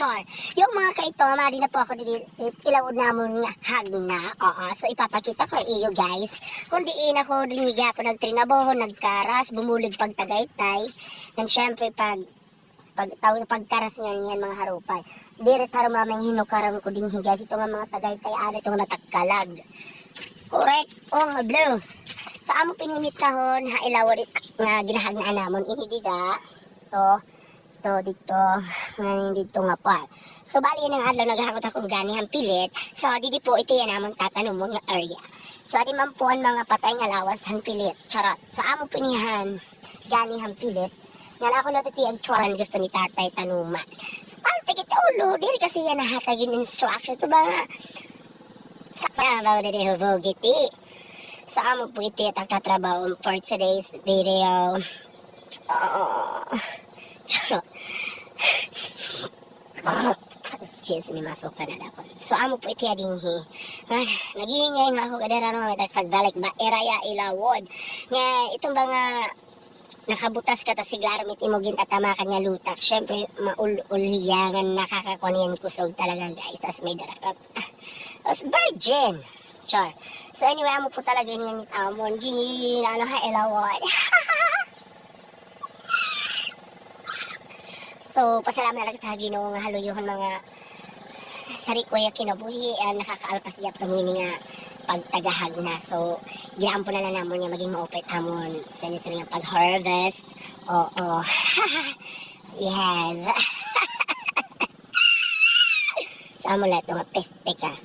Char. Yung mga kaito, mari na po ako dili ilawod namon nga hagna. Oo, so ipapakita ko iyo guys. Kung diin ako diniga ako nagtrinaboho, nagkaras, bumulog pag tagaytay. And syempre pag pag tawag pagkaras nga niyan mga harupay. Dire taro mamang hinukaram ko din guys ito nga mga tagaytay ano itong natakkalag. Correct. Oh, blue. Sa amo pinimit kahon ha ilawod nga ginahagna namon ini dida. To to dito nga dito nga pa. So bali nang adlaw naghangot akong ganihang pilit. So didi po ito yan namon tatanong mo nga area. So di man po ang mga patay nga lawas han pilit. Charot. So amo pinihan ganihang pilit. Nga ako natitiyag chuan gusto ni tatay tanuma. So palte kita ulo. Diri kasi yan nahatagin instruction. Ito ba nga sa trabaho na rin hubogiti. So amo po yung tatrabaho for today's video. Oh, charot. Excuse me, masok ka na ako. So, amo po iti adinghi. Ah, Nagihingay nga ako kadera no, may pagbalik ba, eraya ilawod. Nga, itong mga nakabutas ka ta siglar mit imogin tatamakan nga lutak. Syempre, maul-ulhiyangan nakakakonian kusog talaga guys. As may darakap. As virgin. Char. So anyway, amo po talaga yun nga mit amon. Gini, ano ha, ilawod. So, pasalamat na kita Ginoo nga haluyuhan mga sari ko ya kinabuhi uh, nakakaalpas tamo ini nga pagtagahag na. So, ginaan po na lang namon nga maging maupit amon sa inyo nga pag-harvest. Oo. yes. sa amo lahat nga peste ka.